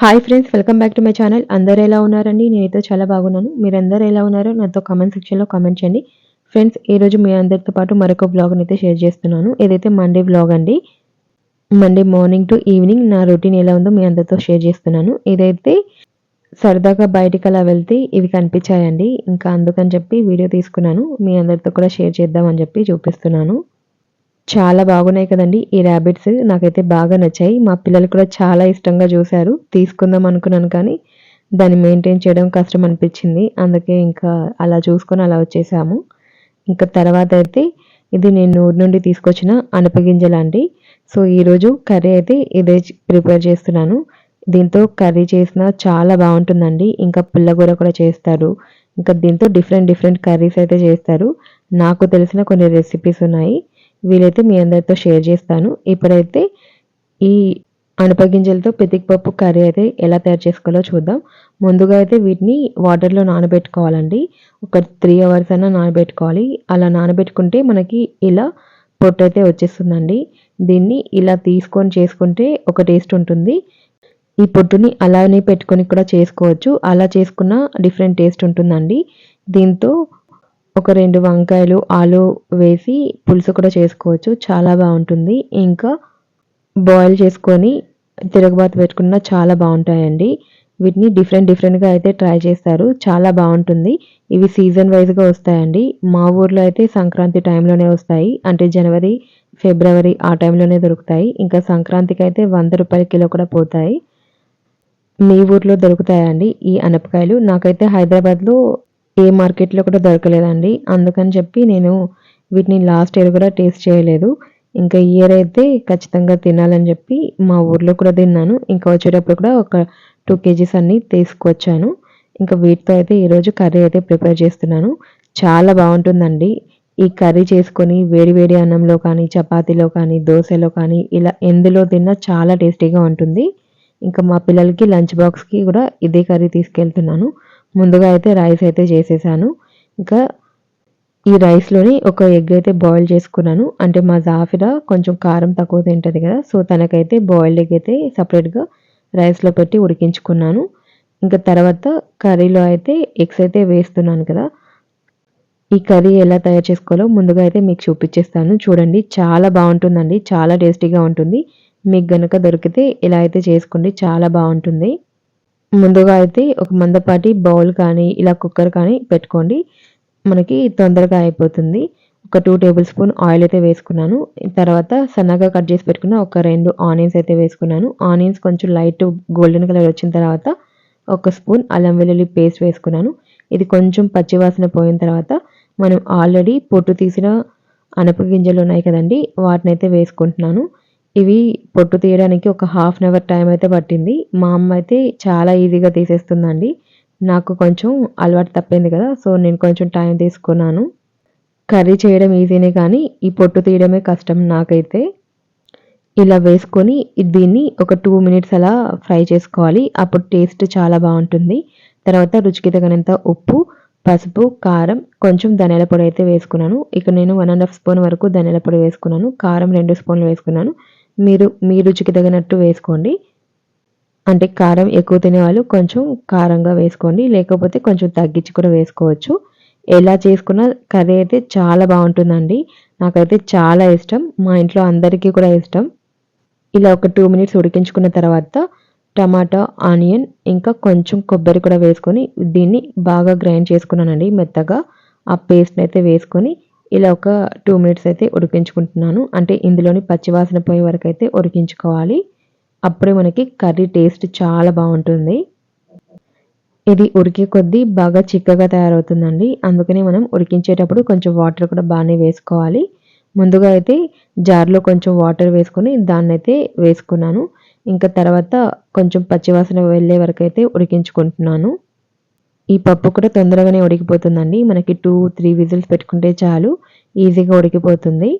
Hi friends welcome back to my channel అందరు ఎలా ఉన్నారండి? నేనైతే చాలా బాగున్నాను. మీరందరూ ఎలా ఉన్నారో నాతో కామెంట్ సెక్షన్లో కామెంట్ చేయండి. ఫ్రెండ్స్ ఈరోజు మీ అందరితో పాటు మరొక బ్లాగ్ని అయితే షేర్ చేస్తున్నాను. ఏదైతే మండే బ్లాగ్ అండి మండే మార్నింగ్ టు ఈవినింగ్ నా రొటీన్ ఎలా ఉందో మీ అందరితో షేర్ చేస్తున్నాను. ఇదైతే సరదాగా బయటికి అలా వెళ్తే ఇవి కనిపించాయండి ఇంకా అందుకని చెప్పి వీడియో తీసుకున్నాను. మీ అందరితో కూడా షేర్ చేద్దామని చెప్పి చూపిస్తున్నాను. చాలా బాగున్నాయి కదండి ఈ ర్యాబిట్స్ నాకైతే బాగా నచ్చాయి. మా పిల్లలు కూడా చాలా ఇష్టంగా చూశారు. తీసుకుందాం అనుకున్నాను కానీ దాన్ని మెయింటైన్ చేయడం కష్టం అనిపించింది. అందుకే ఇంకా అలా చూసుకొని అలా వచ్చేసాము. ఇంకా తర్వాత అయితే ఇది నేను ఊరి నుండి తీసుకొచ్చిన అనపగింజలండి సో ఈరోజు కర్రీ అయితే ఇదే ప్రిపేర్ చేస్తున్నాను. దీంతో కర్రీ చేసిన చాలా బాగుంటుందండి. ఇంకా పుల్లగూర కూడా చేస్తారు. ఇంకా దీంతో డిఫరెంట్ డిఫరెంట్ కర్రీస్ అయితే చేస్తారు. నాకు తెలిసిన కొన్ని రెసిపీస్ ఉన్నాయి. వీలైతే మీ అందరితో షేర్ చేస్తాను. ఇప్పుడైతే ఈ అనపగింజలతో పెతికపప్పు కర్రీ అయితే ఎలా తయారు చేసుకోవాలో చూద్దాం. ముందుగా అయితే వీటిని వాటర్లో నానబెట్టుకోవాలండి. ఒక త్రీ అవర్స్ అయినా నానబెట్టుకోవాలి. అలా నానబెట్టుకుంటే మనకి ఇలా పొట్టు అయితే వచ్చేస్తుందండి. దీన్ని ఇలా తీసుకొని చేసుకుంటే ఒక టేస్ట్ ఉంటుంది. ఈ పొట్టుని అలానే పెట్టుకొని కూడా చేసుకోవచ్చు. అలా చేసుకున్న డిఫరెంట్ టేస్ట్ ఉంటుందండి. దీంతో ఒక రెండు వంకాయలు ఆలు వేసి పులుసు కూడా చేసుకోవచ్చు. చాలా బాగుంటుంది. ఇంకా బాయిల్ చేసుకొని తిరగబాతు పెట్టుకున్న చాలా బాగుంటాయండి. వీటిని డిఫరెంట్ డిఫరెంట్గా అయితే ట్రై చేస్తారు. చాలా బాగుంటుంది. ఇవి సీజన్ వైజ్గా వస్తాయండి. మా ఊర్లో అయితే సంక్రాంతి టైంలోనే వస్తాయి. అంటే జనవరి ఫిబ్రవరి ఆ టైంలోనే దొరుకుతాయి. ఇంకా సంక్రాంతికి అయితే వంద రూపాయల కిలో కూడా పోతాయి. మీ ఊర్లో దొరుకుతాయండి ఈ అనపకాయలు. నాకైతే హైదరాబాద్లో ఏ మార్కెట్లో కూడా దొరకలేదండి. అందుకని చెప్పి నేను వీటిని లాస్ట్ ఇయర్ కూడా టేస్ట్ చేయలేదు. ఇంకా ఇయర్ అయితే ఖచ్చితంగా తినాలని చెప్పి మా ఊర్లో కూడా తిన్నాను. ఇంకా వచ్చేటప్పుడు కూడా ఒక టూ కేజీస్ అన్ని తీసుకొచ్చాను. ఇంకా వీటితో అయితే ఈరోజు కర్రీ అయితే ప్రిపేర్ చేస్తున్నాను. చాలా బాగుంటుందండి. ఈ కర్రీ చేసుకొని వేడి వేడి అన్నంలో కానీ చపాతీలో కానీ దోశలో కానీ ఇలా ఎందులో తిన్నా చాలా టేస్టీగా ఉంటుంది. ఇంకా మా పిల్లలకి లంచ్ బాక్స్కి కూడా ఇదే కర్రీ తీసుకెళ్తున్నాను. ముందుగా అయితే రైస్ అయితే చేసేసాను. ఇంకా ఈ రైస్లోని ఒక ఎగ్ అయితే బాయిల్ చేసుకున్నాను. అంటే మా జాఫిరా కొంచెం కారం తక్కువ తింటుంది కదా సో తనకైతే బాయిల్డ్ ఎగ్ అయితే సపరేట్గా రైస్లో పెట్టి ఉడికించుకున్నాను. ఇంకా తర్వాత కర్రీలో అయితే ఎగ్స్ అయితే వేస్తున్నాను కదా ఈ కర్రీ ఎలా తయారు చేసుకోవాలో ముందుగా అయితే మీకు చూపించేస్తాను. చూడండి చాలా బాగుంటుందండి చాలా టేస్టీగా ఉంటుంది. మీకు గనుక దొరికితే ఇలా అయితే చేసుకోండి చాలా బాగుంటుంది. ముందుగా అయితే ఒక మందపాటి బౌల్ కానీ ఇలా కుక్కర్ కానీ పెట్టుకోండి. మనకి తొందరగా అయిపోతుంది. ఒక టూ టేబుల్ స్పూన్ ఆయిల్ అయితే వేసుకున్నాను. తర్వాత సన్నగా కట్ చేసి పెట్టుకున్న ఒక రెండు ఆనియన్స్ అయితే వేసుకున్నాను. ఆనియన్స్ కొంచెం లైట్ గోల్డెన్ కలర్ వచ్చిన తర్వాత ఒక స్పూన్ అల్లం వెల్లుల్లి పేస్ట్ వేసుకున్నాను. ఇది కొంచెం పచ్చివాసన పోయిన తర్వాత మనం ఆల్రెడీ పొట్టు తీసిన అనప గింజలు ఉన్నాయి కదండి వాటిని అయితే వేసుకుంటున్నాను. ఇవి పొట్టు తీయడానికి ఒక హాఫ్ అన్ అవర్ టైం అయితే పట్టింది. మా అమ్మ అయితే చాలా ఈజీగా తీసేస్తుందండి. నాకు కొంచెం అలవాటు తప్పింది కదా సో నేను కొంచెం టైం తీసుకున్నాను. కర్రీ చేయడం ఈజీనే కానీ ఈ పొట్టు తీయడమే కష్టం నాకైతే. ఇలా వేసుకొని దీన్ని ఒక టూ మినిట్స్ అలా ఫ్రై చేసుకోవాలి. అప్పుడు టేస్ట్ చాలా బాగుంటుంది. తర్వాత రుచికి తగినంత ఉప్పు పసుపు కారం కొంచెం ధనియాల పొడి అయితే వేసుకున్నాను. ఇక నేను వన్ అండ్ హాఫ్ స్పూన్ వరకు ధనియాల పొడి వేసుకున్నాను. కారం రెండు స్పూన్లు వేసుకున్నాను. మీరు మీ రుచికి తగినట్టు వేసుకోండి. అంటే కారం ఎక్కువ తినేవాళ్ళు కొంచెం కారంగా వేసుకోండి. లేకపోతే కొంచెం తగ్గించి కూడా వేసుకోవచ్చు. ఎలా చేసుకున్న కర్రీ అయితే చాలా బాగుంటుందండి. నాకైతే చాలా ఇష్టం. మా ఇంట్లో అందరికీ కూడా ఇష్టం. ఇలా ఒక టూ మినిట్స్ ఉడికించుకున్న తర్వాత టమాటా ఆనియన్ ఇంకా కొంచెం కొబ్బరి కూడా వేసుకొని దీన్ని బాగా గ్రైండ్ చేసుకున్నానండి మెత్తగా. ఆ పేస్ట్ని అయితే వేసుకొని ఇలా ఒక టూ మినిట్స్ అయితే ఉడికించుకుంటున్నాను. అంటే ఇందులోని పచ్చివాసన పోయే వరకు అయితే ఉడికించుకోవాలి. అప్పుడే మనకి కర్రీ టేస్ట్ చాలా బాగుంటుంది. ఇది ఉడికే కొద్దీ బాగా చిక్కగా తయారవుతుందండి. అందుకనే మనం ఉడికించేటప్పుడు కొంచెం వాటర్ కూడా బాగానే వేసుకోవాలి. ముందుగా అయితే జార్లో కొంచెం వాటర్ వేసుకొని దాన్ని అయితే వేసుకున్నాను. ఇంకా తర్వాత కొంచెం పచ్చివాసన వెళ్ళే వరకు అయితే ఉడికించుకుంటున్నాను. ఈ పప్పు కూడా తొందరగానే ఉడికిపోతుందండి. మనకి టూ త్రీ విజిల్స్ పెట్టుకుంటే చాలు. ఈజీగా ఉడికిపోతుంది.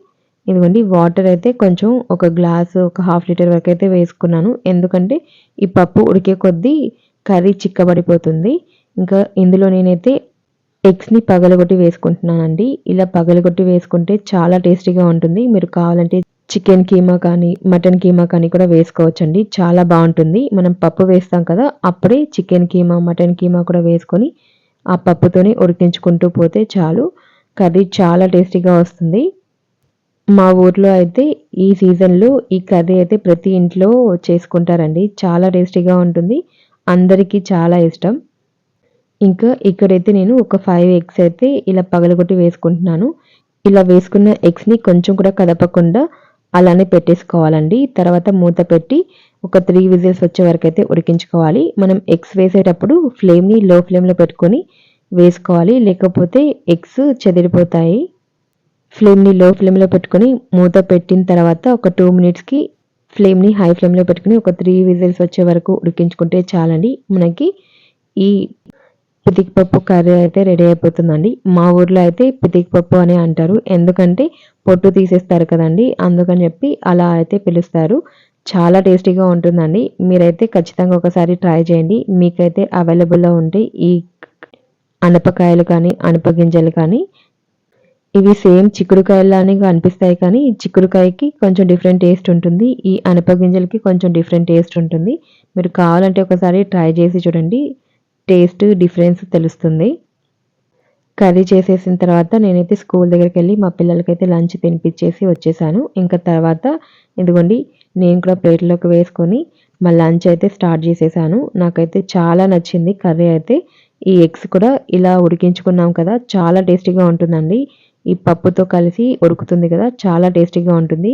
ఇదిగోండి వాటర్ అయితే కొంచెం ఒక గ్లాసు ఒక హాఫ్ లీటర్ వరకు అయితే వేసుకున్నాను. ఎందుకంటే ఈ పప్పు ఉడికే కొద్దీ కర్రీ చిక్కబడిపోతుంది. ఇంకా ఇందులో నేనైతే ఎగ్స్ని పగలగొట్టి వేసుకుంటున్నానండి. ఇలా పగలగొట్టి వేసుకుంటే చాలా టేస్టీగా ఉంటుంది. మీరు కావాలంటే చికెన్ కీమా కానీ మటన్ కీమా కానీ కూడా వేసుకోవచ్చండి. చాలా బాగుంటుంది. మనం పప్పు వేస్తాం కదా అప్పుడే చికెన్ కీమా మటన్ కీమా కూడా వేసుకొని ఆ పప్పుతోనే ఉడికించుకుంటూ పోతే చాలు. కర్రీ చాలా టేస్టీగా వస్తుంది. మా ఊర్లో అయితే ఈ సీజన్లో ఈ కర్రీ అయితే ప్రతి ఇంట్లో చేసుకుంటారండి. చాలా టేస్టీగా ఉంటుంది. అందరికీ చాలా ఇష్టం. ఇంకా ఇక్కడైతే నేను ఒక ఫైవ్ ఎగ్స్ అయితే ఇలా పగలగొట్టి వేసుకుంటున్నాను. ఇలా వేసుకున్న ఎగ్స్ని కొంచెం కూడా కదపకుండా అలానే పెట్టేసుకోవాలండి. తర్వాత మూత పెట్టి ఒక త్రీ విజిల్స్ వచ్చే వరకు అయితే ఉడికించుకోవాలి. మనం ఎగ్స్ వేసేటప్పుడు ఫ్లేమ్ని లో ఫ్లేమ్లో పెట్టుకొని వేసుకోవాలి. లేకపోతే ఎగ్స్ చెదిరిపోతాయి. ఫ్లేమ్ని లో ఫ్లేమ్లో పెట్టుకొని మూత పెట్టిన తర్వాత ఒక టూ మినిట్స్కి ఫ్లేమ్ని హై ఫ్లేమ్లో పెట్టుకుని ఒక త్రీ విజిల్స్ వచ్చే వరకు ఉడికించుకుంటే చాలండి. మనకి ఈ పితికిపప్పు కర్రీ అయితే రెడీ అయిపోతుందండి. మా ఊర్లో అయితే పితికిపప్పు అని అంటారు. ఎందుకంటే పొట్టు తీసేస్తారు కదండి. అందుకని చెప్పి అలా అయితే పిలుస్తారు. చాలా టేస్టీగా ఉంటుందండి. మీరైతే ఖచ్చితంగా ఒకసారి ట్రై చేయండి. మీకైతే అవైలబుల్లో ఉంటే ఈ అనపకాయలు కానీ అనప గింజలు కానీ ఇవి సేమ్ చిక్కుడుకాయలానే అనిపిస్తాయి కానీ చిక్కుడుకాయకి కొంచెం డిఫరెంట్ టేస్ట్ ఉంటుంది. ఈ అనప గింజలకి కొంచెం డిఫరెంట్ టేస్ట్ ఉంటుంది. మీరు కావాలంటే ఒకసారి ట్రై చేసి చూడండి. టేస్ట్ డిఫరెన్స్ తెలుస్తుంది. కర్రీ చేసేసిన తర్వాత నేనైతే స్కూల్ దగ్గరికి వెళ్ళి మా పిల్లలకైతే లంచ్ తినిపించేసి వచ్చేసాను. ఇంకా తర్వాత ఇదిగోండి నేను కూడా ప్లేట్లోకి వేసుకొని మా లంచ్ అయితే స్టార్ట్ చేసేసాను. నాకైతే చాలా నచ్చింది కర్రీ అయితే. ఈ ఎగ్స్ కూడా ఇలా ఉడికించుకున్నాం కదా చాలా టేస్టీగా ఉంటుందండి. ఈ పప్పుతో కలిసి ఉడుకుతుంది కదా చాలా టేస్టీగా ఉంటుంది.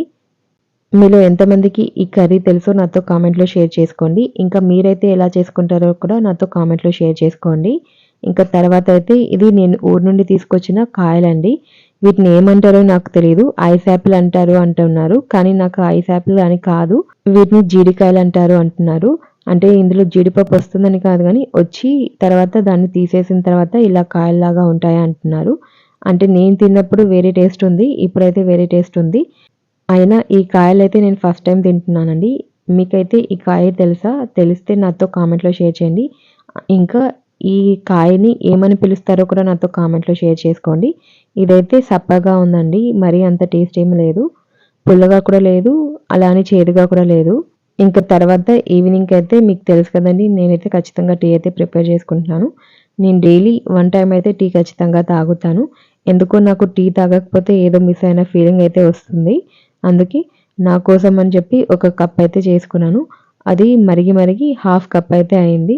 మీలో ఎంతమందికి ఈ కర్రీ తెలుసో నాతో కామెంట్లో షేర్ చేసుకోండి. ఇంకా మీరైతే ఎలా చేసుకుంటారో కూడా నాతో కామెంట్లో షేర్ చేసుకోండి. ఇంకా తర్వాత అయితే ఇది నేను ఊరు నుండి తీసుకొచ్చిన కాయలండి. వీటిని ఏమంటారో నాకు తెలియదు ఐస్ యాపిల్ అంటారు అంటున్నారు. కానీ నాకు ఐస్ యాపిల్ అని కాదు. వీటిని జీడికాయలు అంటారు అంటున్నారు. అంటే ఇందులో జీడిపప్పు వస్తుందని కాదు కానీ వచ్చి తర్వాత దాన్ని తీసేసిన తర్వాత ఇలా కాయల్లాగా ఉంటాయి అంటున్నారు. అంటే నేను తిన్నప్పుడు వేరే టేస్ట్ ఉంది. ఇప్పుడైతే వేరే టేస్ట్ ఉంది. అయినా ఈ కాయలు అయితే నేను ఫస్ట్ టైం తింటున్నానండి. మీకైతే ఈ కాయ తెలుసా? తెలిస్తే నాతో కామెంట్లో షేర్ చేయండి. ఇంకా ఈ కాయని ఏమని పిలుస్తారో కూడా నాతో కామెంట్లో షేర్ చేసుకోండి. ఇదైతే సప్పగా ఉందండి. మరీ అంత టేస్ట్ ఏమి లేదు. పుల్లగా కూడా లేదు అలా అని చేదుగా కూడా లేదు. ఇంకా తర్వాత ఈవినింగ్ అయితే మీకు తెలుసు కదండి నేనైతే ఖచ్చితంగా టీ అయితే ప్రిపేర్ చేసుకుంటున్నాను. నేను డైలీ వన్ టైం అయితే టీ ఖచ్చితంగా తాగుతాను. ఎందుకో నాకు టీ తాగకపోతే ఏదో మిస్ అయిన ఫీలింగ్ అయితే వస్తుంది. అందుకే నా కోసం అని చెప్పి ఒక కప్ అయితే చేసుకున్నాను. అది మరిగి మరిగి హాఫ్ కప్ అయితే అయింది.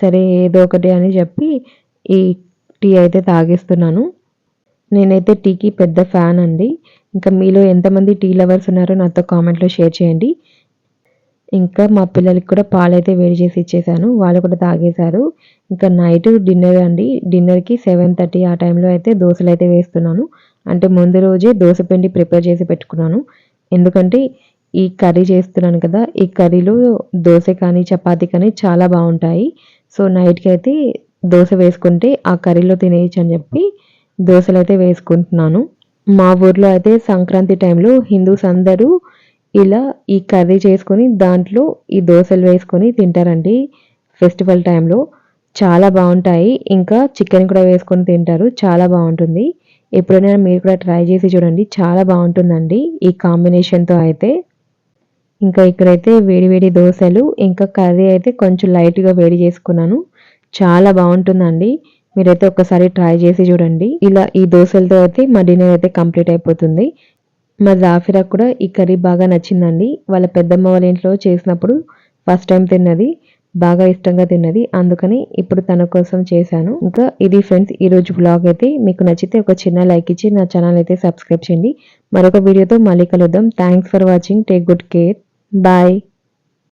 సరే ఏదో ఒకటి అని చెప్పి ఈ టీ అయితే తాగేస్తున్నాను. నేనైతే టీకి పెద్ద ఫ్యాన్ అండి. ఇంకా మీలో ఎంతమంది టీ లవర్స్ ఉన్నారో నాతో కామెంట్లో షేర్ చేయండి. ఇంకా మా పిల్లలకి కూడా పాలైతే వేడి చేసి ఇచ్చేసాను. వాళ్ళు కూడా తాగేశారు. ఇంకా నైట్ డిన్నర్ అండి. డిన్నర్కి సెవెన్ థర్టీ ఆ టైంలో అయితే దోశలు అయితే వేస్తున్నాను. అంటే ముందు రోజే దోశ పిండి ప్రిపేర్ చేసి పెట్టుకున్నాను. ఎందుకంటే ఈ కర్రీ చేస్తున్నాను కదా ఈ కర్రీలో దోశ కానీ చపాతి కానీ చాలా బాగుంటాయి. సో నైట్కి అయితే దోశ వేసుకుంటే ఆ కర్రీలో తినేయచ్చు అని చెప్పి దోశలు అయితే వేసుకుంటున్నాను. మా ఊర్లో అయితే సంక్రాంతి టైంలో హిందూస్ అందరూ ఇలా ఈ కర్రీ చేసుకొని దాంట్లో ఈ దోశలు వేసుకొని తింటారండి. ఫెస్టివల్ టైంలో చాలా బాగుంటాయి. ఇంకా చికెన్ కూడా వేసుకొని తింటారు. చాలా బాగుంటుంది. ఎప్పుడైనా మీరు కూడా ట్రై చేసి చూడండి. చాలా బాగుంటుందండి ఈ కాంబినేషన్తో అయితే. ఇంకా ఇక్కడైతే వేడి వేడి దోశలు ఇంకా కర్రీ అయితే కొంచెం లైట్గా వేడి చేసుకున్నాను. చాలా బాగుంటుందండి. మీరైతే ఒకసారి ట్రై చేసి చూడండి. ఇలా ఈ దోశలతో అయితే మా డిన్నర్ అయితే కంప్లీట్ అయిపోతుంది. మా జాఫిరా కూడా ఈ కర్రీ బాగా నచ్చిందండి. వాళ్ళ పెద్దమ్మ వాళ్ళ ఇంట్లో చేసినప్పుడు ఫస్ట్ టైం తిన్నది. బాగా ఇష్టంగా తిన్నది. అందుకని ఇప్పుడు తన కోసం చేశాను. ఇంకా ఇది ఫ్రెండ్స్ ఈ రోజు బ్లాగ్ అయితే మీకు నచ్చితే ఒక చిన్న లైక్ ఇచ్చి నా ఛానల్ అయితే సబ్స్క్రైబ్ చేయండి. మరొక వీడియోతో మళ్ళీ కలుద్దాం. Thanks for watching take good care bye